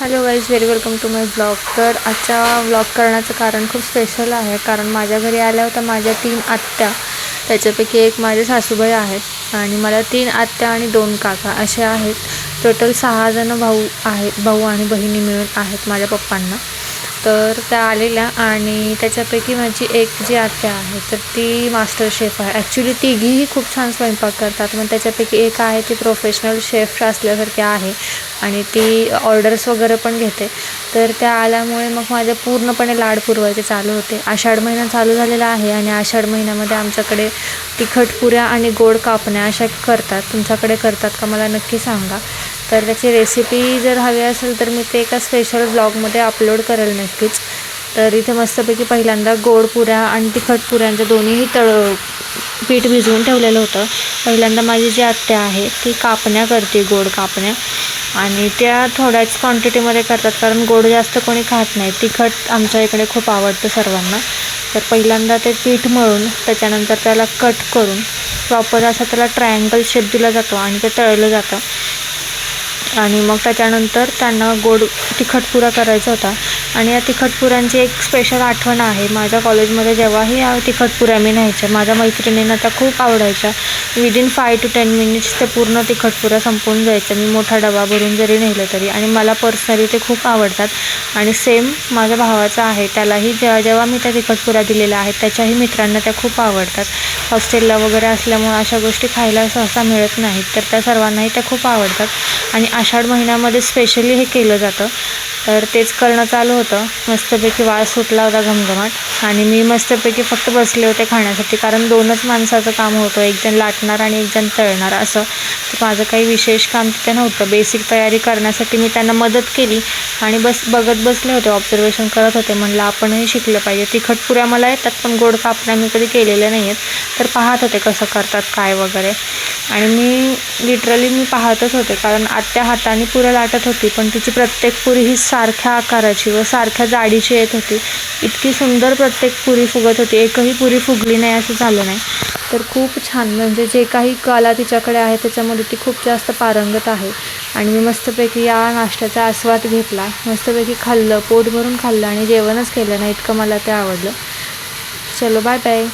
Hello guys very welcome to my blog तर आजच्या blog करण्याचं कारण खूप स्पेशल आहे. कारण माझ्या घरी आल्या होत्या माझ्या तीन आत्या. त्याच्यापैकी एक माझे सासूबाई आहेत आणि मला तीन आत्या आणि दोन काका असे आहेत. टोटल सहाजणं भाऊ आहेत भाऊ आणि बहिणी मिळून आहेत माझ्या पप्पांना. तर त्या आलेल्या आणि त्याच्यापैकी माझी एक जी आत्या आहे तर ती मास्टर शेफ आहे. ॲक्च्युली तिघीही खूप छान स्वयंपाक करतात मग त्याच्यापैकी एक आहे ती प्रोफेशनल शेफ असल्यासारखी आहे आणि ती ऑर्डर्स वगैरे पण घेते. तर त्या आल्यामुळे मग माझे पूर्णपणे लाड पुरवायचे चालू होते. आषाढ महिना चालू झालेला आहे आणि आषाढ महिन्यामध्ये आमच्याकडे तिखट पुऱ्या आणि गोड कापण्या अशा करतात. तुमच्याकडे करतात का? मला नक्की सांगा. तर त्याची रेसिपी जर हवी असेल तर मी ते एका स्पेशल ब्लॉगमध्ये अपलोड करेल नक्कीच. तर इथे मस्तपैकी पहिल्यांदा गोड पुऱ्या आणि तिखट पुऱ्यांचं दोन्हीही तळ पीठ भिजवून ठेवलेलं होतं. पहिल्यांदा माझी जी आत्या आहे ती कापण्या करते गोड कापण्या. आणि त्या थोड्याच क्वांटिटीमध्ये करतात कारण गोड जास्त कोणी खात नाही. तिखट आमच्या इकडे खूप आवडतं सर्वांना. तर पहिल्यांदा ते पीठ मळून त्याच्यानंतर त्याला कट करून प्रॉपर असा त्याला ट्रायंगल शेप दिला जातो आणि ते तळलं जातं. आणि मग त्याच्यानंतर त्यांना गोड तिखटपुरा करायचा होता. आणि या तिखटपुऱ्यांची एक स्पेशल आठवण आहे. माझ्या कॉलेजमध्ये जेव्हाही या तिखटपुऱ्या मी न्यायच्या माझ्या मैत्रिणींना त्या खूप आवडायच्या. Within five to ten minutes ते पूर्ण तिखटपुऱ्या संपून संपवून जायचं मी मोठा डबा भरून जरी नेलं तरी. आणि मला पर्सनली ते खूप आवडतात. आणि सेम माझ्या भावाचं आहे. त्यालाही जेव्हा जेव्हा मी त्या तिखटपुऱ्या दिलेल्या आहेत त्याच्याही मित्रांना त्या खूप आवडतात. हॉस्टेलला वगैरे असल्यामुळे अशा गोष्टी खायला सहसा मिळत नाहीत. तर त्या सर्वांनाही त्या खूप आवडतात. आणि आषाढ महिन्यामध्ये स्पेशली हे केलं जातं. तर तेच करणं चालू होतं. मस्तपैकी वाळ सुटला होता घमघमाट. आणि मी मस्तपैकी फक्त बसले होते खाण्यासाठी कारण दोनच माणसाचं काम होतं. एक जण लाटणार आणि एक जण तळणार असं. तर माझं काही विशेष काम तिथे नव्हतं. बेसिक तयारी करण्यासाठी मी त्यांना मदत केली. आणि बस बघत बसले होते ऑब्झर्वेशन करत होते. म्हणलं आपणही शिकलं पाहिजे. तिखट पुऱ्या मला येतात पण गोड कापण्या मी कधी केलेल्या नाही आहेत तर पाहत होते कसं करतात काय वगैरे. आणि मी लिटरली मी पाहतच होते. कारण आत्या हाताने पुऱ्या लाटत होती पण तिची प्रत्येक पुरी ही सारख्या आकाराची व सारख्या जाडीची येत होती. इतकी सुंदर प्रत्येक पुरी फुगत होती. एकही पुरी फुगली नाही असं झालं नाही. तर खूप छान म्हणजे जे काही कला तिच्याकडे आहे त्याच्यामध्ये ती खूप जास्त पारंगत आहे. आणि मी मस्तपैकी या नाश्त्याचा आस्वाद घेतला. मस्तपैकी खाल्लं पोट भरून खाल्लं आणि जेवणच केलं नाही इतकं मला ते आवडलं. चलो बाय बाय